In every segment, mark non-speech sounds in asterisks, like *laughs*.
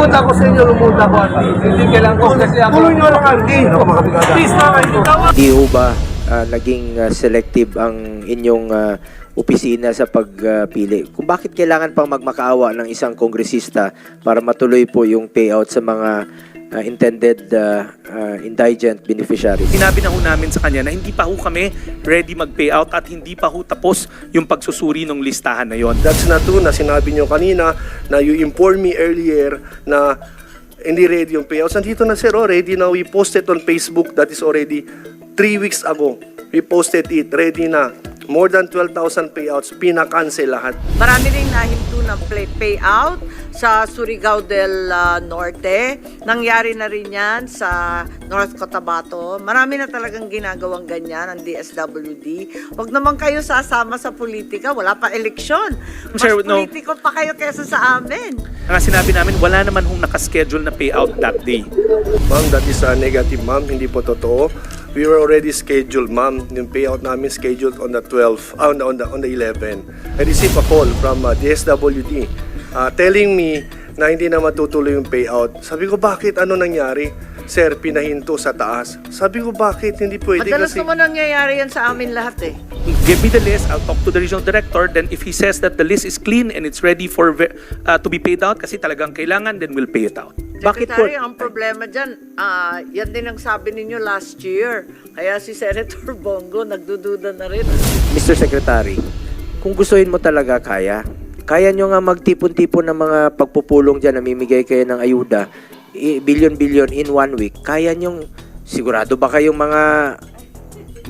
Lumuhod ako sa inyo, lumuhod ako, Artie. Hindi kailangan ko kasi ako. Tuloy nyo lang, makapigada. Please naman. Di ho ba ah, naging ah, selective ang inyong ah, opisina sa pagpili? Kung bakit kailangan pang magmakaawa ng isang kongresista para matuloy po yung payout sa mga ah, intended ah, ah, indigent beneficiaries? Sinabi na ho namin sa kanya na hindi pa ho kami ready mag-payout at hindi pa ho tapos yung pagsusuri ng listahan na yon. That's not true na sinabi nyo kanina na you informed me earlier na hindi ready yung payouts. Nandito na sir, oh, ready na. We posted on Facebook that is already three weeks ago. We posted it, ready na. More than 12,000 payouts, pinakancel lahat. Marami rin nahinto ng play payout sa Surigao del ah, Norte. Nangyari na rin yan sa North Cotabato. Marami na talagang ginagawang ganyan ang DSWD. Huwag naman kayo sasama sa politika. Wala pa eleksyon. Mas Sir, no. politiko pa kayo kesa sa amin. Ang sinabi namin, wala naman hong nakaschedule na payout that day. Ma'am, that is a negative, ma'am. Hindi po totoo. We were already scheduled, ma'am. Yung payout namin scheduled on the 12, ah, on, the, on, the, on the 11. I received a call from uh, DSWD uh, telling me na hindi na matutuloy yung payout. Sabi ko, bakit? Ano nangyari? Sir, pinahinto sa taas. Sabi ko, bakit? Hindi pwede Madalas kasi... naman nangyayari yan sa amin lahat eh. Give me the list, I'll talk to the regional director, then if he says that the list is clean and it's ready for uh, to be paid out kasi talagang kailangan, then we'll pay it out. Bakit po? Secretary, ang problema dyan, ah, yan din ang sabi ninyo last year. Kaya si Senator *laughs* Bongo nagdududa na rin. Mr. Secretary, kung gustuhin mo talaga kaya, kaya nyo nga magtipon-tipon ng mga pagpupulong dyan, namimigay kayo ng ayuda, billion-billion in one week, kaya nyo, sigurado ba kayong mga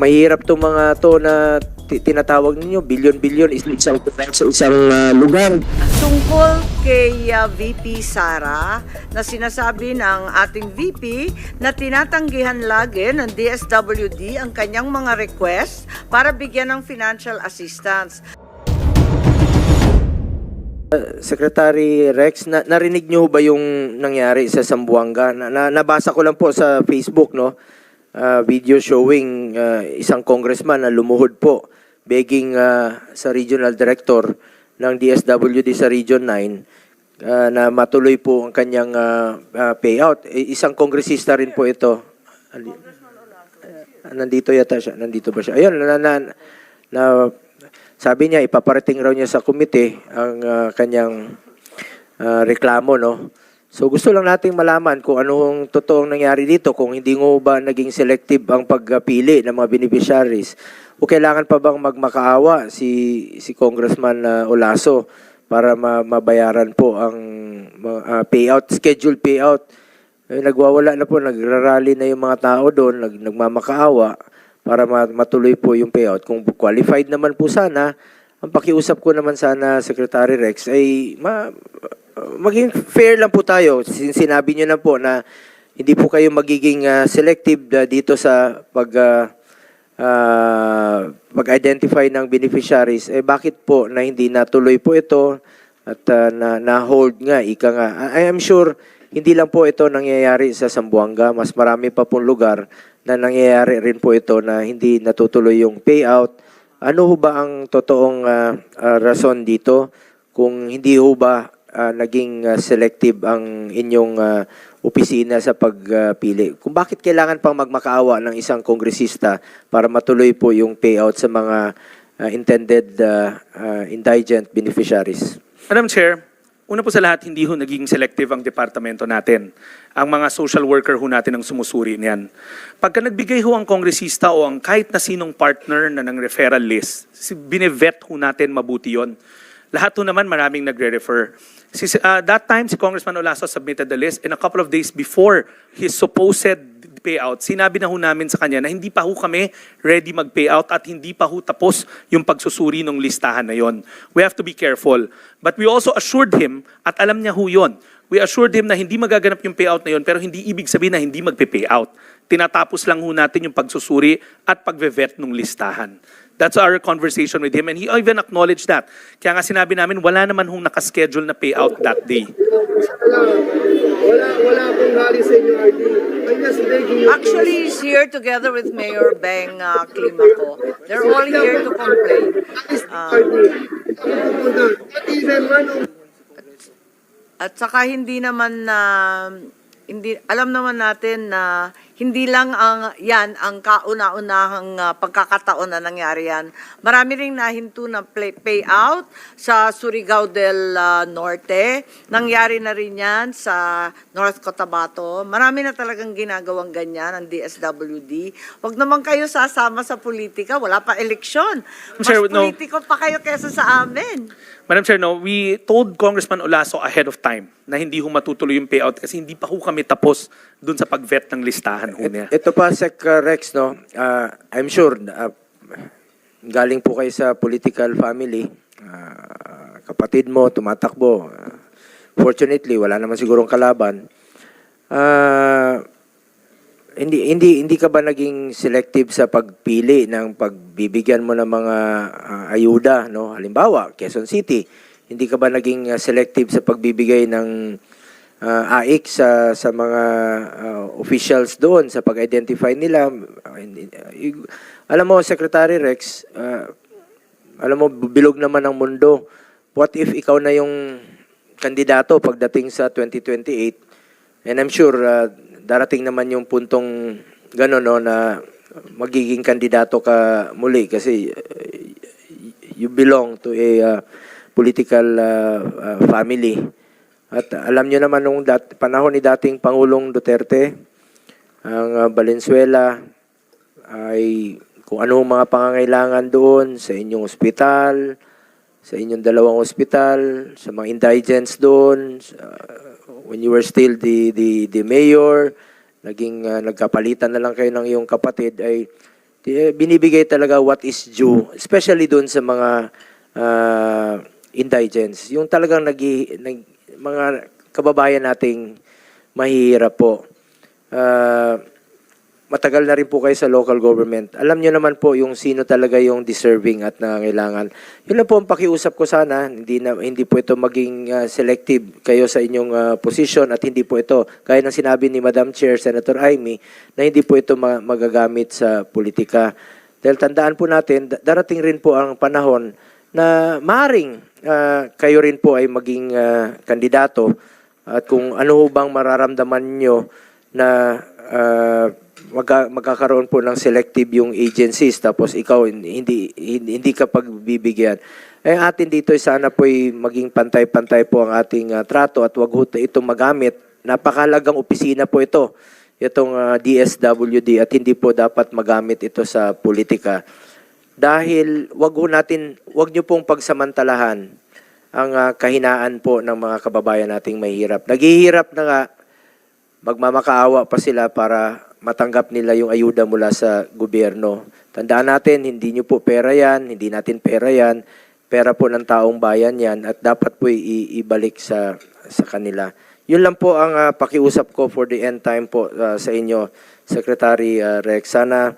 mahirap to mga to na ti- tinatawag ninyo, billion-billion is isang sa isang ah, lugar. Tungkol kay ah, VP Sara na sinasabi ng ating VP na tinatanggihan lagi ng DSWD ang kanyang mga request para bigyan ng financial assistance. Secretary Rex, na, narinig niyo ba yung nangyari sa Sambuanga? Na, na- nabasa ko lang po sa Facebook, no? Ah, video showing ah, isang congressman na lumuhod po begging ah, sa regional director ng DSWD sa Region 9 ah, na matuloy po ang kanyang ah, ah, payout. Isang kongresista rin po ito. Ah, nandito yata siya. Nandito ba siya? Ayun, na, na, na sabi niya ipaparating raw niya sa komite ang ah, kanyang ah, reklamo, no? So gusto lang nating malaman kung anong totoong nangyari dito, kung hindi ngo ba naging selective ang pagpili ng mga beneficiaries. O kailangan pa bang magmakaawa si si Congressman ah, Olaso para ma- mabayaran po ang ah, payout, scheduled payout. Eh, nagwawala na po, nagrarally na yung mga tao doon, nag, nagmamakaawa para ma- matuloy po yung payout. Kung qualified naman po sana, ang pakiusap ko naman sana, Secretary Rex, ay ma- maging fair lang po tayo. Sin- Sinabi niyo na po na hindi po kayo magiging ah, selective ah, dito sa pag ah, ah, mag-identify ng beneficiaries. Eh bakit po na hindi natuloy po ito at ah, na, na-hold nga, ika nga. I, I am sure hindi lang po ito nangyayari sa Sambuanga. Mas marami pa pong lugar na nangyayari rin po ito na hindi natutuloy yung payout. Ano ho ba ang totoong ah, ah, rason dito kung hindi ho ba ah, naging ah, selective ang inyong ah, opisina sa pagpili? Kung bakit kailangan pang magmakaawa ng isang kongresista para matuloy po yung payout sa mga ah, intended ah, ah, indigent beneficiaries? Madam Chair, una po sa lahat, hindi ho naging selective ang departamento natin. Ang mga social worker ho natin ang sumusuri niyan. Pagka nagbigay ho ang kongresista o ang kahit na sinong partner na ng referral list, binevet ho natin mabuti yon. Lahat ho naman maraming nagre-refer. Si, uh, that time, si Congressman Olaso submitted the list and a couple of days before his supposed payout, sinabi na ho namin sa kanya na hindi pa ho kami ready mag-payout at hindi pa ho tapos yung pagsusuri ng listahan na yon. We have to be careful. But we also assured him, at alam niya ho yon, we assured him na hindi magaganap yung payout na yon pero hindi ibig sabihin na hindi magpe-payout. Tinatapos lang ho natin yung pagsusuri at pagve-vet ng listahan. That's our conversation with him and he even acknowledged that. Kaya nga sinabi namin, wala naman hong nakaschedule na payout that day. Wala, wala akong galing sa inyo, RD. Actually, he's here together with Mayor Beng uh, Climaco. They're all here to complain. Of At saka hindi naman na hindi alam naman natin na hindi lang ang yan ang kauna-unahang ah, pagkakataon na nangyari yan. Marami ring nahinto ng play, payout sa Surigao del ah, Norte. Nangyari na rin yan sa North Cotabato. Marami na talagang ginagawang ganyan ang DSWD. Huwag naman kayo sasama sa politika. Wala pa eleksyon. Mas no. politiko pa kayo kesa sa amin. Madam Chair, no, we told Congressman Olaso ahead of time na hindi ho matutuloy yung payout kasi hindi pa ho kami tapos dun sa pag-vet ng listahan ho niya. Ito pa, Sec uh, Rex, no? ah, I'm sure, uh, galing po kayo sa political family. Ah, kapatid mo, tumatakbo. Ah, fortunately, wala naman sigurong kalaban. Ah, hindi hindi hindi ka ba naging selective sa pagpili ng pagbibigyan mo ng mga ah, ayuda no halimbawa Quezon City hindi ka ba naging ah, selective sa pagbibigay ng ah, AIC sa sa mga ah, officials doon sa pag-identify nila. Ah, alam mo Secretary Rex ah, alam mo bilog naman ang mundo. What if ikaw na yung kandidato pagdating sa 2028 and I'm sure ah, darating naman yung puntong gano'n no, na magiging kandidato ka muli kasi uh, you belong to a uh, political uh, uh, family. At alam nyo naman nung dat- panahon ni dating Pangulong Duterte, ang uh, Valenzuela ay kung ano mga pangangailangan doon sa inyong ospital, sa inyong dalawang ospital, sa mga indigents doon, sa- when you were still the the the mayor, naging uh, nagkapalitan na lang kayo ng iyong kapatid ay di- binibigay talaga what is due, especially doon sa mga uh, indigents. Yung talagang nag, mga kababayan nating mahihirap po. Uh, matagal na rin po kayo sa local government. Alam nyo naman po yung sino talaga yung deserving at nangangailangan. Yun lang po ang pakiusap ko sana. Hindi, na, hindi po ito maging uh, selective kayo sa inyong uh, position at hindi po ito, kaya ng sinabi ni Madam Chair, Senator Amy, na hindi po ito ma- magagamit sa politika. Dahil tandaan po natin, da- darating rin po ang panahon na maring uh, kayo rin po ay maging uh, kandidato at kung ano bang mararamdaman nyo na uh, magka- magkakaroon po ng selective yung agencies tapos ikaw hindi hindi, hindi ka pagbibigyan. Eh atin dito ay sana po ay maging pantay-pantay po ang ating uh, trato at wag ho ito magamit. Napakalagang opisina po ito itong uh, DSWD at hindi po dapat magamit ito sa politika. Dahil wag ho natin wag niyo pong pagsamantalahan ang uh, kahinaan po ng mga kababayan nating mahirap. Naghihirap na nga magmamakaawa pa sila para matanggap nila yung ayuda mula sa gobyerno. Tandaan natin, hindi nyo po pera yan, hindi natin pera yan, pera po ng taong bayan yan at dapat po ibalik sa, sa kanila. Yun lang po ang ah, pakiusap ko for the end time po ah, sa inyo, Secretary ah, Rex. Sana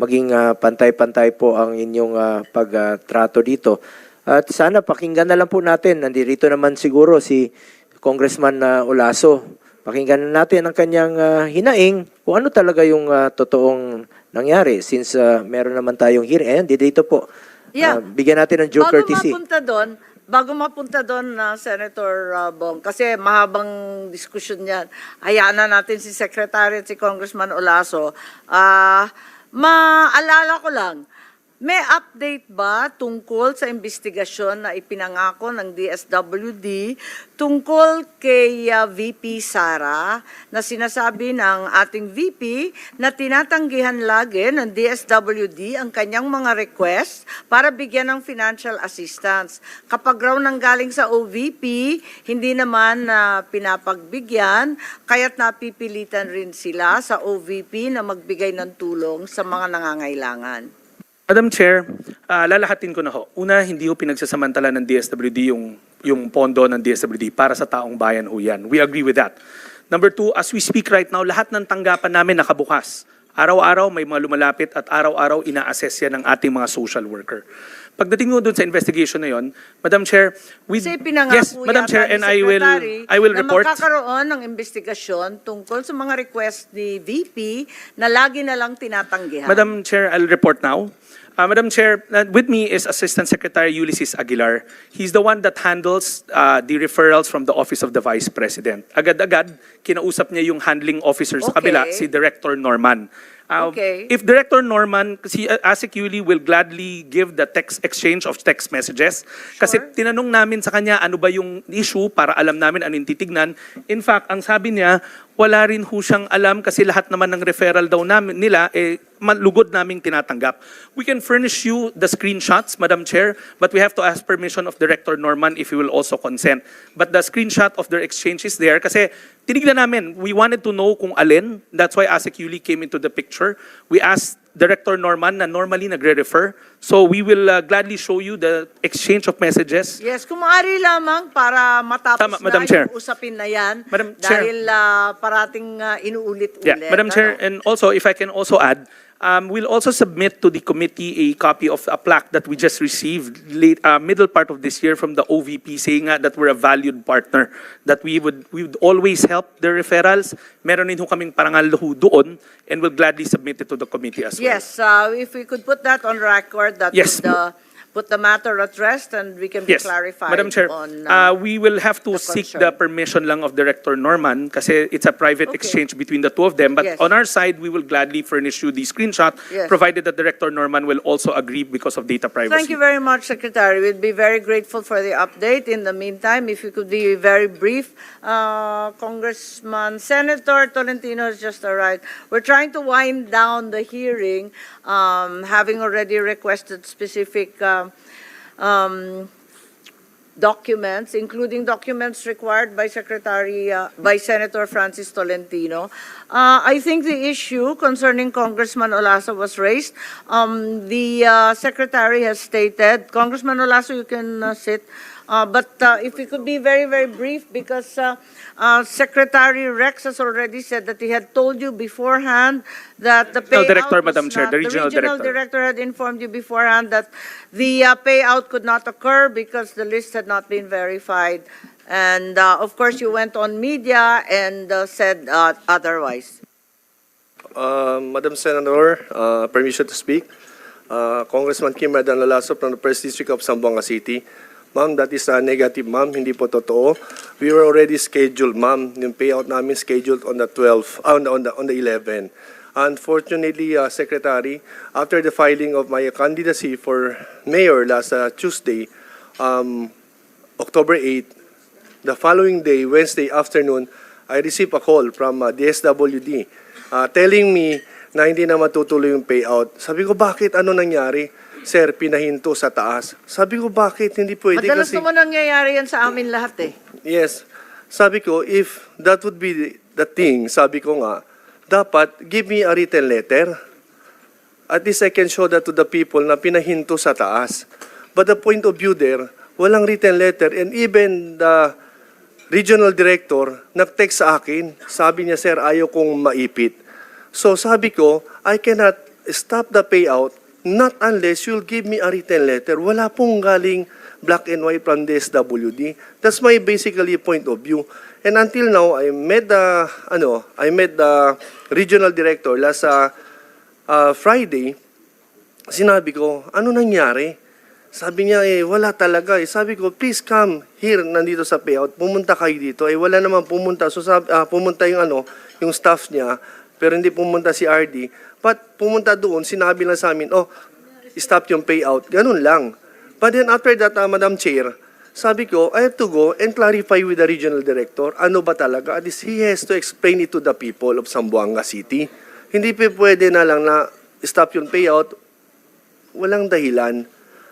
maging ah, pantay-pantay po ang inyong ah, pagtrato dito. At sana pakinggan na lang po natin, nandito naman siguro si Congressman na Olaso. Pakinggan natin ang kanyang ah, hinaing kung ano talaga yung ah, totoong nangyari since ah, meron naman tayong. Ayan, di dito po. Yeah. Ah, bigyan natin ng due bago courtesy. mapunta doon, bago mapunta doon na Senator uh, Bong, kasi mahabang diskusyon yan, hayaan na natin si Secretary at si Congressman Olaso. Ah, maalala ko lang, may update ba tungkol sa investigasyon na ipinangako ng DSWD tungkol kay uh, VP Sara na sinasabi ng ating VP na tinatanggihan lagi ng DSWD ang kanyang mga request para bigyan ng financial assistance. Kapag raw nanggaling sa OVP, hindi naman na pinapagbigyan, kaya't napipilitan rin sila sa OVP na magbigay ng tulong sa mga nangangailangan. Madam Chair, ah, lalahatin ko na ho. Una, hindi ho pinagsasamantala ng DSWD yung, yung pondo ng DSWD para sa taong bayan ho yan. We agree with that. Number two, as we speak right now, lahat ng tanggapan namin nakabukas. Araw-araw may mga lumalapit at araw-araw ina-assess yan ng ating mga social worker. Pagdating mo dun sa investigation na yon, Madam Chair, with Kasi pinangako yes, Madam yata Chair, ni and I will Secretary I will na report. magkakaroon ng investigasyon tungkol sa mga request ni VP na lagi na lang tinatanggihan. Madam Chair, I'll report now. Uh, Madam Chair, uh, with me is Assistant Secretary Ulysses Aguilar. He's the one that handles uh, the referrals from the Office of the Vice President. Agad-agad, kinausap niya yung handling officer sa Okay. kabila, si Director Norman. Uh, Okay. If Director Norman, kasi uh, ASIC Yuli will gladly give the text exchange of text messages. Kasi Sure. tinanong namin sa kanya ano ba yung issue para alam namin ano yung titignan. In fact, ang sabi niya, wala rin ho siyang alam kasi lahat naman ng referral daw namin nila eh malugod naming tinatanggap. We can furnish you the screenshots, Madam Chair, but we have to ask permission of Director Norman if he will also consent. But the screenshot of their exchange is there kasi tinignan namin, we wanted to know kung alin. That's why ASIC Yuli came into the picture. We asked Director Norman na normally nagre-refer. So we will uh, gladly show you the exchange of messages. Yes, kung maaari lamang para matapos Tama, na Madam Chair. yung usapin na yan. Madam Chair. dahil ah, parating ah, inuulit-ulit. Yeah, Madam Chair, ano? and also if I can also add, um, we'll also submit to the committee a copy of a plaque that we just received late, uh, middle part of this year from the OVP saying nga that we're a valued partner, that we would we would always help the referrals. Meron din ho kaming parangal ho doon and we'll gladly submit it to the committee as well. Yes, uh, if we could put that on record, that Yes. would uh, put the matter at rest and we can be Yes, clarified Madam Chair, on... uh, uh, we will have to the seek concern. the permission lang of Director Norman kasi it's a private Okay. exchange between the two of them. But Yes. on our side, we will gladly furnish you the screenshot, Yes. provided that Director Norman will also agree because of data privacy. Thank you very much, Secretary. We'd be very grateful for the update. In the meantime, if you could be very brief, uh, Congressman Senator Tolentino has just arrived. We're trying to wind down the hearing, um, having already requested specific um, um, documents, including documents required by Secretary, uh, by Senator Francis Tolentino. Uh, I think the issue concerning Congressman Olaso was raised. Um, the uh, Secretary has stated, Congressman Olaso, you can uh, sit, uh, but uh, if we could be very, very brief, because uh, uh, Secretary Rex has already said that he had told you beforehand that the No, payout Director, was Madam Chair, not- the regional director. director had informed you beforehand that the uh, payout could not occur because the list had not been verified. And uh, of course, you went on media and uh, said uh, otherwise. Uh, Madam Senator, uh, permission to speak. Uh, Congressman Kim Radan Lalaso from the First District of Zamboanga City. Ma'am, that is uh, negative, ma'am. Hindi po totoo. We were already scheduled, ma'am. Yung payout namin scheduled on the 12, uh, on, the, on, the, on the 11. Unfortunately, uh, Secretary, after the filing of my candidacy for mayor last uh, Tuesday, um, October 8, the following day, Wednesday afternoon, I received a call from uh, DSWD uh, telling me na hindi na matutuloy yung payout. Sabi ko, bakit? Ano nangyari? Sir, pinahinto sa taas. Sabi ko, bakit? Hindi pwede Madalas kasi... naman nangyayari yan sa amin lahat eh. Yes. Sabi ko, if that would be the, the thing, sabi ko nga, dapat give me a written letter. At least I can show that to the people na pinahinto sa taas. But the point of view there, walang written letter. And even the regional director, nag-text sa akin, sabi niya, Sir, ayaw kong maipit. So sabi ko, I cannot stop the payout not unless you'll give me a written letter. Wala pong galing black and white from the SWD. That's my basically point of view. And until now, I met the, ano, I met the regional director last uh, uh, Friday. Sinabi ko, ano nangyari? Sabi niya, eh, wala talaga. Eh. Sabi ko, please come here, nandito sa payout. Pumunta kayo dito. Eh, wala naman pumunta. So, sabi, ah, pumunta yung, ano, yung staff niya, pero hindi pumunta si RD. But pumunta doon, sinabi lang sa amin, oh, stop yung payout. Ganun lang. But then after that, ah, Madam Chair, sabi ko, I have to go and clarify with the regional director, ano ba talaga? At least he has to explain it to the people of Zamboanga City. Hindi pa pwede na lang na stop yung payout, walang dahilan.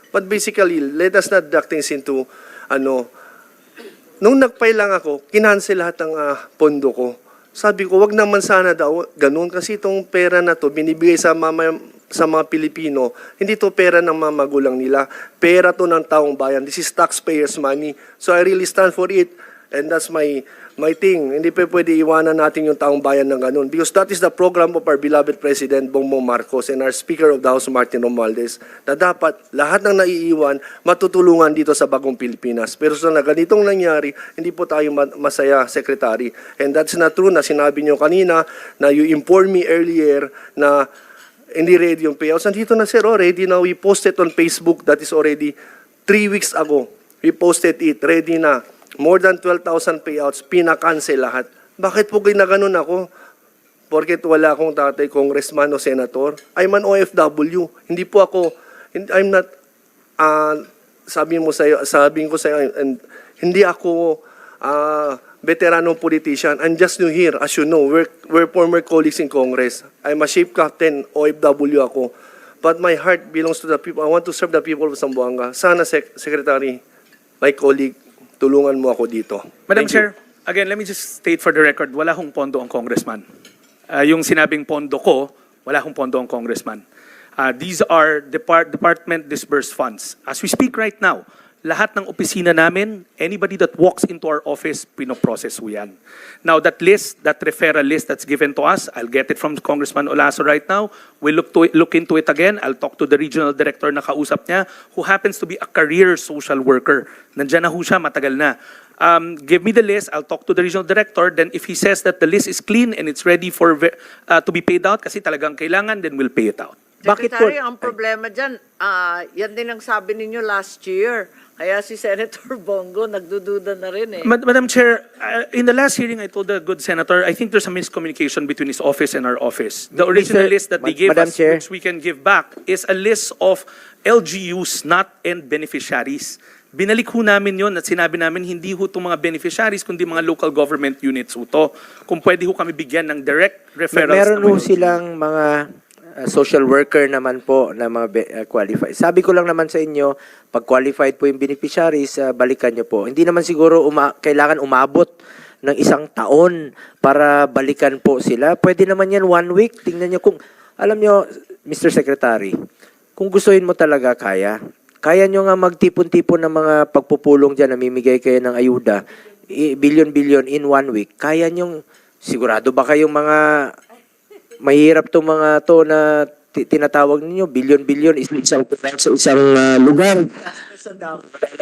But basically, let us not duck things into, ano, nung nagpay lang ako, kinansel lahat ng ah, pondo ko. Sabi ko, wag naman sana daw ganun kasi itong pera na to binibigay sa mama, sa mga Pilipino, hindi to pera ng mga magulang nila. Pera to ng taong bayan. This is taxpayers' money. So I really stand for it. And that's my my thing. Hindi pa pwede iwanan natin yung taong bayan ng ganun. Because that is the program of our beloved President Bongbong Marcos and our Speaker of the House, Martin Romualdez, na dapat lahat ng naiiwan matutulungan dito sa bagong Pilipinas. Pero sa na ganitong nangyari, hindi po tayo ma- masaya, Secretary. And that's not true na sinabi nyo kanina na you informed me earlier na hindi ready yung payouts. Nandito na sir, oh, ready na. We posted on Facebook that is already three weeks ago. We posted it, ready na. More than 12,000 payouts, pinakancel lahat. Bakit po ginaganon ako? Porket wala akong tatay, congressman o senator. I'm an OFW. Hindi po ako, I'm not, ah, sabi mo sa'yo, sabi ko sa'yo, and, hindi ako ah, veteranong politician. I'm just new here. As you know, we're, we're former colleagues in Congress. I'm a ship captain, OFW ako. But my heart belongs to the people. I want to serve the people of Zamboanga. Sana, Sec- Secretary, my colleague, tulungan mo ako dito. Madam Thank you. Chair, again, let me just state for the record, wala hong pondo ang congressman. Ah, yung sinabing pondo ko, wala hong pondo ang congressman. Ah, these are depart department disbursed funds. As we speak right now, lahat ng opisina namin, anybody that walks into our office, pinoprocess ho yan. Now, that list, that referral list that's given to us, I'll get it from Congressman Olaso right now. We'll look, to it, look into it again. I'll talk to the regional director na kausap niya, who happens to be a career social worker. Nandyan na ho siya, matagal na. Um, give me the list, I'll talk to the regional director, then if he says that the list is clean and it's ready for uh, to be paid out, kasi talagang kailangan, then we'll pay it out. Bakit po- Secretary, ang problema dyan, ah, yan din ang sabi ninyo last year. Kaya si Senator Bongo nagdududa na rin eh. Mad- Madam Chair, uh, in the last hearing, I told the good senator, I think there's a miscommunication between his office and our office. The Mr. original list that they Ma- gave Madam us, Chair. which we can give back, is a list of LGUs, not end beneficiaries. Binalik ho namin yon at sinabi namin hindi ho itong mga beneficiaries, kundi mga local government units ho to. Kung pwede ho kami bigyan ng direct referrals. Meron na ho silang mga uh, social worker naman po na mga uh, qualified. Sabi ko lang naman sa inyo, pag qualified po yung beneficiaries, uh, balikan nyo po. Hindi naman siguro uma- kailangan umabot ng isang taon para balikan po sila. Pwede naman yan one week. Tingnan nyo kung, alam nyo, Mr. Secretary, kung gustuhin mo talaga, kaya. Kaya nyo nga magtipon-tipon ng mga pagpupulong dyan, namimigay kayo ng ayuda, billion-billion in one week. Kaya nyo, sigurado ba kayong mga mahirap to mga to na ti- tinatawag ninyo, billion-billion is isang sa isang ah, lugar.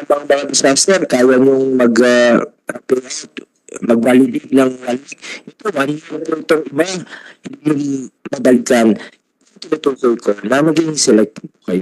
Bang mga disaster, kaya nyo mag uh, mag-validate ng. Ito, one year ito, iba, hindi yung mabalikan. Tinutukoy ko na maging select kayo.